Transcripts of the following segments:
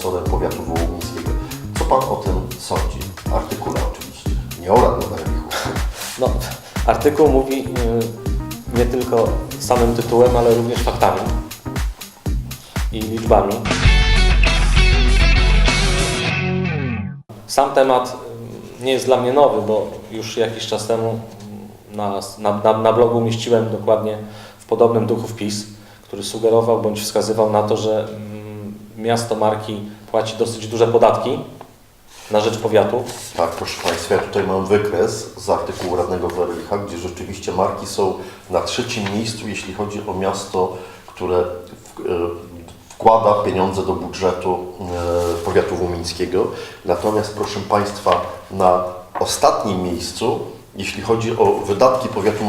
sponsorem powiatu wołomińskiego. Co Pan o tym sądzi? Artykule oczywiście, nie o Radnym Erychu. No, artykuł mówi y, nie tylko samym tytułem, ale również faktami i liczbami. Sam temat y, nie jest dla mnie nowy, bo już jakiś czas temu na, na, na, blogu umieściłem dokładnie w podobnym duchu wpis, który sugerował bądź wskazywał na to, że miasto Marki płaci dosyć duże podatki na rzecz powiatu. Tak, proszę Państwa, ja tutaj mam wykres z artykułu radnego Werylicha, gdzie rzeczywiście marki są na trzecim miejscu, jeśli chodzi o miasto, które w, e, wkłada pieniądze do budżetu e, powiatu wołyńskiego. Natomiast, proszę Państwa, na ostatnim miejscu, jeśli chodzi o wydatki powiatu,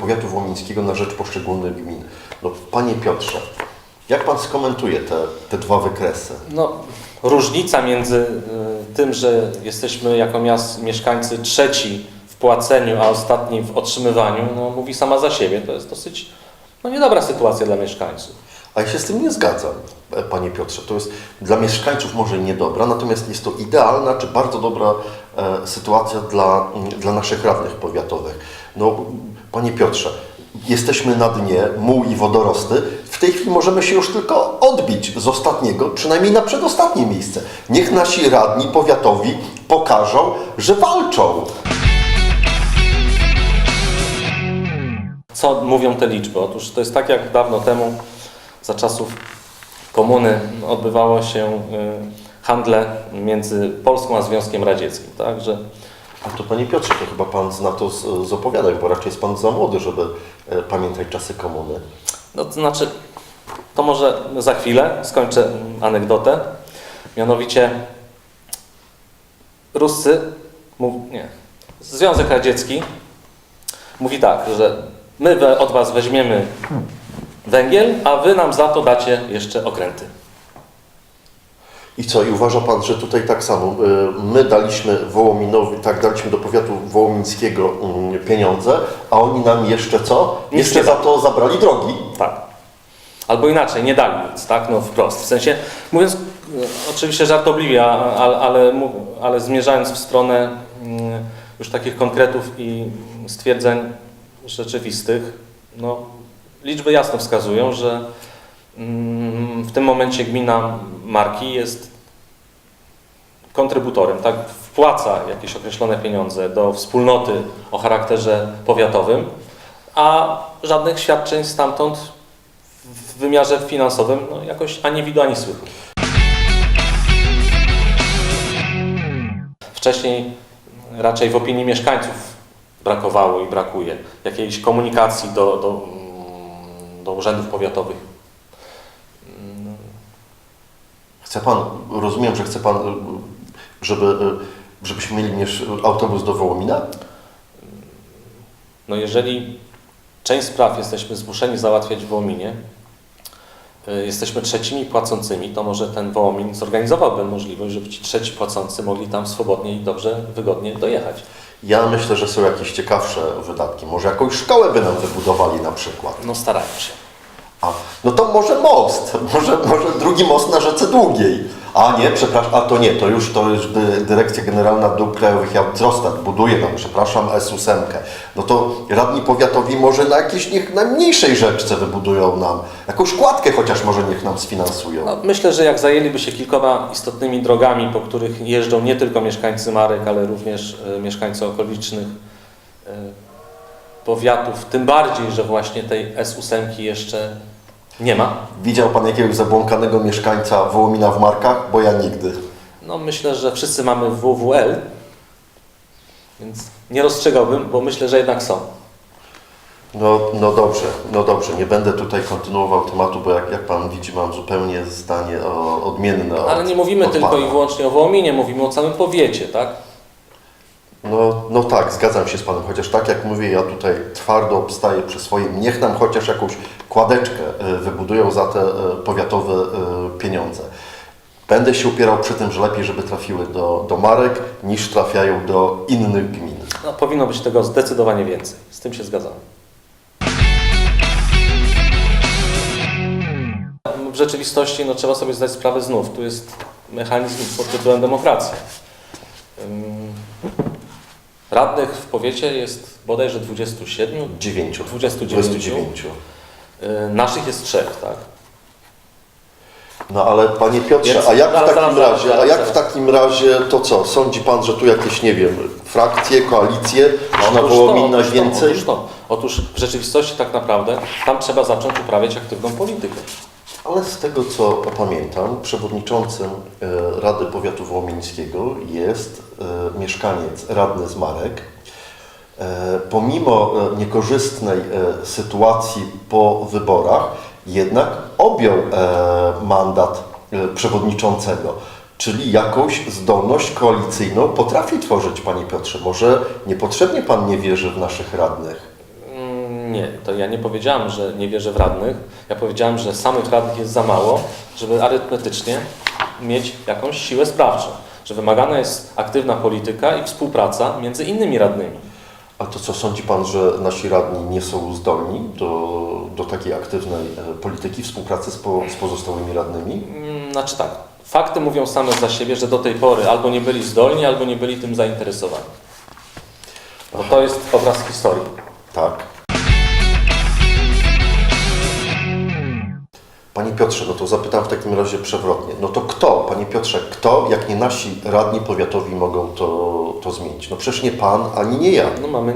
powiatu wołyńskiego na rzecz poszczególnych gmin. No, Panie Piotrze, jak Pan skomentuje te, te dwa wykresy? No, różnica między y, tym, że jesteśmy jako miast, mieszkańcy trzeci w płaceniu, a ostatni w otrzymywaniu, no, mówi sama za siebie. To jest dosyć no, niedobra sytuacja dla mieszkańców. A ja się z tym nie zgadzam, e, Panie Piotrze. To jest dla mieszkańców może niedobra, natomiast jest to idealna czy bardzo dobra e, sytuacja dla, mm, dla naszych radnych powiatowych. No, Panie Piotrze, jesteśmy na dnie, muł i wodorosty. W tej chwili możemy się już tylko odbić z ostatniego, przynajmniej na przedostatnie miejsce. Niech nasi radni powiatowi pokażą, że walczą. Co mówią te liczby? Otóż to jest tak jak dawno temu, za czasów komuny, odbywało się y, handle między Polską a Związkiem Radzieckim. Tak, że A to Panie Piotrze, to chyba Pan zna to z, z opowiadań, bo raczej jest Pan za młody, żeby e, pamiętać czasy komuny. No to znaczy, to może za chwilę skończę anegdotę. Mianowicie Ruscy, nie, Związek Radziecki mówi tak, że my od was weźmiemy węgiel, a wy nam za to dacie jeszcze okręty. I co, i uważa Pan, że tutaj tak samo, y, my daliśmy Wołominowi, tak, daliśmy do powiatu wołomińskiego mm, pieniądze, a oni nam jeszcze co? Nic Jeszcze za to zabrali drogi. Tak. Albo inaczej, nie dali nic, tak? No wprost. W sensie, mówiąc e, oczywiście żartobliwie, ale, ale, ale zmierzając w stronę mm, już takich konkretów i stwierdzeń rzeczywistych, no liczby jasno wskazują, że mm, w tym momencie gmina Marki jest kontrybutorem, tak? Wpłaca jakieś określone pieniądze do wspólnoty o charakterze powiatowym, a żadnych świadczeń stamtąd w wymiarze finansowym no, jakoś ani widu, ani słychu. Wcześniej raczej w opinii mieszkańców brakowało i brakuje jakiejś komunikacji do, do, do urzędów powiatowych. Chce Pan, rozumiem, że chce Pan, żeby, żebyśmy mieli autobus do Wołomina? No jeżeli część spraw jesteśmy zmuszeni załatwiać w Wołominie, y, jesteśmy trzecimi płacącymi, to może ten Wołomin zorganizowałby możliwość, żeby ci trzeci płacący mogli tam swobodnie i dobrze, wygodnie dojechać. Ja myślę, że są jakieś ciekawsze wydatki. Może jakąś szkołę by nam wybudowali na przykład. No starają się. No to może most, może, może drugi most na rzece Długiej. A nie, przepraszam, a to nie, to już to już dy, Dyrekcja Generalna Dróg Krajowych Autostrad buduje nam, przepraszam, S8. No to radni powiatowi może na jakiejś niech najmniejszej rzeczce wybudują nam, jakąś kładkę chociaż może niech nam sfinansują. No, myślę, że jak zajęliby się kilkoma istotnymi drogami, po których jeżdżą nie tylko mieszkańcy Marek, ale również e, mieszkańcy okolicznych e, powiatów, tym bardziej, że właśnie tej S8 jeszcze nie ma. Widział Pan jakiegoś zabłąkanego mieszkańca Wołomina w Markach? Bo ja nigdy. No myślę, że wszyscy mamy WWL, więc nie rozstrzegałbym, bo myślę, że jednak są. No, no dobrze, no dobrze, nie będę tutaj kontynuował tematu, bo jak, jak Pan widzi, mam zupełnie zdanie o, odmienne od Ale nie mówimy od tylko pana. i wyłącznie o Wołominie, mówimy o całym powiecie, tak? No, no tak, zgadzam się z Panem, chociaż tak jak mówię, ja tutaj twardo obstaję przy swoim. Niech nam chociaż jakąś kładeczkę e, wybudują za te e, powiatowe e, pieniądze. Będę się upierał przy tym, że lepiej, żeby trafiły do, do marek, niż trafiają do innych gmin. No, powinno być tego zdecydowanie więcej. Z tym się zgadzam. w rzeczywistości no, trzeba sobie zdać sprawę znów. Tu jest mechanizm pod tytułem demokracja. Radnych w powiecie jest bodajże 27, 9. 29. 29. y, naszych jest trzech, tak? No ale panie Piotrze, Więc a jak w zaraz, takim zaraz, razie, zaraz, a jak zaraz. w takim razie to co? Sądzi pan, że tu jakieś, nie wiem, frakcje, koalicje, że na Otóż Wołominach otóż więcej? Otóż, to. otóż w rzeczywistości tak naprawdę tam trzeba zacząć uprawiać aktywną politykę. Ale z tego co pamiętam, przewodniczącym e, Rady Powiatu Wołomińskiego jest e, mieszkaniec radny Zmarek. E, Pomimo niekorzystnej sytuacji po wyborach, jednak objął mandat przewodniczącego, czyli jakąś zdolność koalicyjną potrafi tworzyć, Panie Piotrze. Może niepotrzebnie Pan nie wierzy w naszych radnych? Nie, to ja nie powiedziałem, że nie wierzę w radnych. Ja powiedziałem, że samych radnych jest za mało, żeby arytmetycznie mieć jakąś siłę sprawczą. Że wymagana jest aktywna polityka i współpraca między innymi radnymi. A to co, sądzi Pan, że nasi radni nie są zdolni do, do takiej aktywnej e, polityki, współpracy z, po, z pozostałymi radnymi? Mm, Znaczy tak, fakty mówią same za siebie, że do tej pory albo nie byli zdolni, albo nie byli tym zainteresowani. Bo to jest obraz historii. Tak. Panie Piotrze, no to zapytam w takim razie przewrotnie. No to kto, Panie Piotrze, kto, jak nie nasi radni powiatowi mogą to, to zmienić? No przecież nie Pan, ani nie ja. No mamy,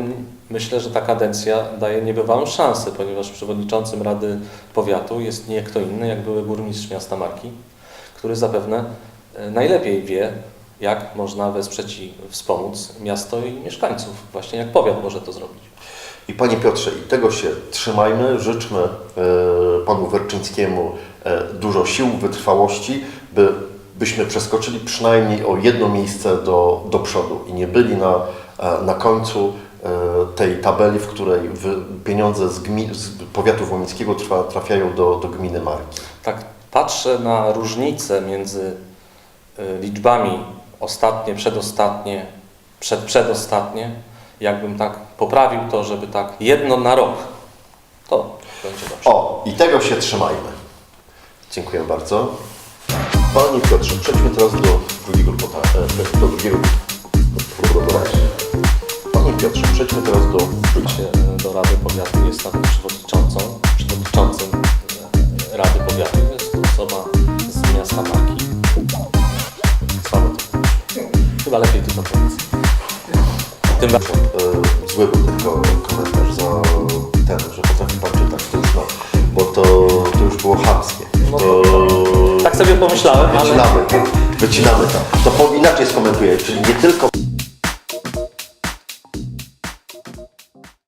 myślę, że ta kadencja daje niebywałą szansę, ponieważ przewodniczącym Rady Powiatu jest nie kto inny, jak były burmistrz miasta Marki, który zapewne e, najlepiej wie, jak można wesprzeć i wspomóc miasto i mieszkańców, właśnie jak powiat może to zrobić. I Panie Piotrze, i tego się trzymajmy, życzmy e, Panu Werczyńskiemu e, dużo sił, wytrwałości, by, byśmy przeskoczyli przynajmniej o jedno miejsce do, do przodu i nie byli na, e, na końcu e, tej tabeli, w której pieniądze z, gmi, z powiatu womińskiego trwa, trafiają do, do gminy Marki. Tak patrzę na różnicę między liczbami ostatnie, przedostatnie, przedprzedostatnie, jakbym tak poprawił to, żeby tak jedno na rok, to będzie dobrze. O, i tego się trzymajmy. Dziękuję bardzo. Panie Piotrze, przejdźmy teraz do drugiego pytania. Do drugiego Panie Piotrze, przejdźmy teraz do e, do Rady Powiatu jest nawet przewodniczącą, przewodniczącym e, Rady Powiatu. Jest to osoba z miasta Marki. Słabo to. Chyba lepiej to powiedz. Tym razem. e, zły był tylko komentarz było chamskie. No To, Tak sobie pomyślałem, ale wycinamy, wycinamy to. To po, inaczej skomentuję, czyli nie tylko